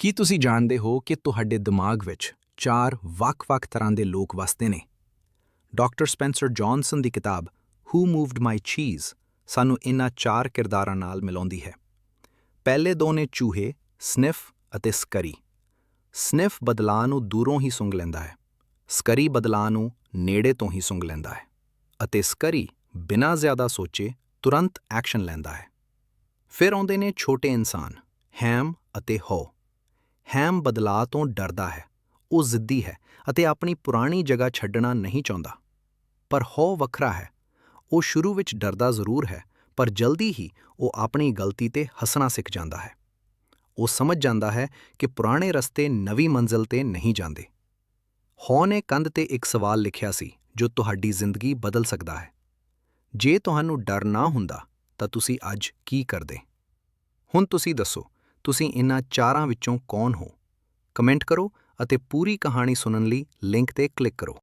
ਕੀ ਤੁਸੀਂ ਜਾਣਦੇ ਹੋ ਕਿ ਤੁਹਾਡੇ ਦਿਮਾਗ ਵਿੱਚ ਚਾਰ ਵੱਖ-ਵੱਖ ਤਰ੍ਹਾਂ ਦੇ ਲੋਕ ਵਸਦੇ ਨੇ? ਡਾਕਟਰ ਸਪੈਂਸਰ ਜੌਨਸਨ ਦੀ ਕਿਤਾਬ ਹੂ ਮੂਵਡ ਮਾਈ ਚੀਜ਼ ਸਾਨੂੰ ਇਹਨਾਂ ਚਾਰ ਕਿਰਦਾਰਾਂ ਨਾਲ ਮਿਲਾਉਂਦੀ ਹੈ। ਪਹਿਲੇ ਦੋ ਨੇ ਚੂਹੇ, ਸਨਿਫ ਅਤੇ ਸਕਰੀ। ਸਨਿਫ ਬਦਲਾਅ ਨੂੰ ਦੂਰੋਂ ਹੀ ਸੁੰਘ ਲੈਂਦਾ ਹੈ। ਸਕਰੀ ਬਦਲਾਅ ਨੂੰ ਨੇੜੇ ਤੋਂ ਹੀ ਸੁੰਘ ਲੈਂਦਾ ਹੈ ਅਤੇ ਸਕਰੀ ਬਿਨਾਂ ਜ਼ਿਆਦਾ ਸੋਚੇ ਤੁਰੰਤ ਐਕਸ਼ਨ ਲੈਂਦਾ ਹੈ। ਫਿਰ ਆਉਂਦੇ ਨੇ ਛੋਟੇ ਇਨਸਾਨ, ਹੈਮ ਅਤੇ ਹੋ। ਹੈਮ ਬਦਲਾਅ ਤੋਂ ਡਰਦਾ ਹੈ, ਉਹ ਜ਼ਿੱਦੀ ਹੈ ਅਤੇ ਆਪਣੀ ਪੁਰਾਣੀ ਜਗ੍ਹਾ ਛੱਡਣਾ ਨਹੀਂ ਚਾਹੁੰਦਾ। ਪਰ ਹੋ ਵੱਖਰਾ ਹੈ, ਉਹ ਸ਼ੁਰੂ ਵਿੱਚ ਡਰਦਾ ਜ਼ਰੂਰ ਹੈ, ਪਰ ਜਲਦੀ ਹੀ ਉਹ ਆਪਣੀ ਗਲਤੀ ਤੇ ਹੱਸਣਾ ਸਿੱਖ ਜਾਂਦਾ ਹੈ। ਉਹ ਸਮਝ ਜਾਂਦਾ ਹੈ ਕਿ ਪੁਰਾਣੇ ਰਸਤੇ ਨਵੀਂ ਮੰਜ਼ਿਲ ਤੇ ਨਹੀਂ ਜਾਂਦੇ। ਹੋ ਨੇ ਕੰਧ ਤੇ ਇੱਕ ਸਵਾਲ ਲਿਖਿਆ ਸੀ, ਜੋ ਤੁਹਾਡੀ ਜ਼ਿੰਦਗੀ ਬਦਲ ਸਕਦਾ ਹੈ। ਜੇ ਤੁਹਾਨੂੰ ਡਰ ਨਾ ਹੁੰਦਾ, ਤਾਂ ਤੁਸੀਂ ਅੱਜ ਕੀ ਕਰਦੇ? ਹੁਣ ਤੁਸੀਂ ਦੱਸੋ ਤੁਸੀਂ ਇਨ੍ਹਾਂ ਚਾਰਾਂ ਵਿੱਚੋਂ ਕੌਣ ਹੋ? ਕਮੈਂਟ ਕਰੋ ਅਤੇ ਪੂਰੀ ਕਹਾਣੀ ਸੁਣਨ ਲਈ ਲਿੰਕ ਤੇ ਕਲਿੱਕ ਕਰੋ।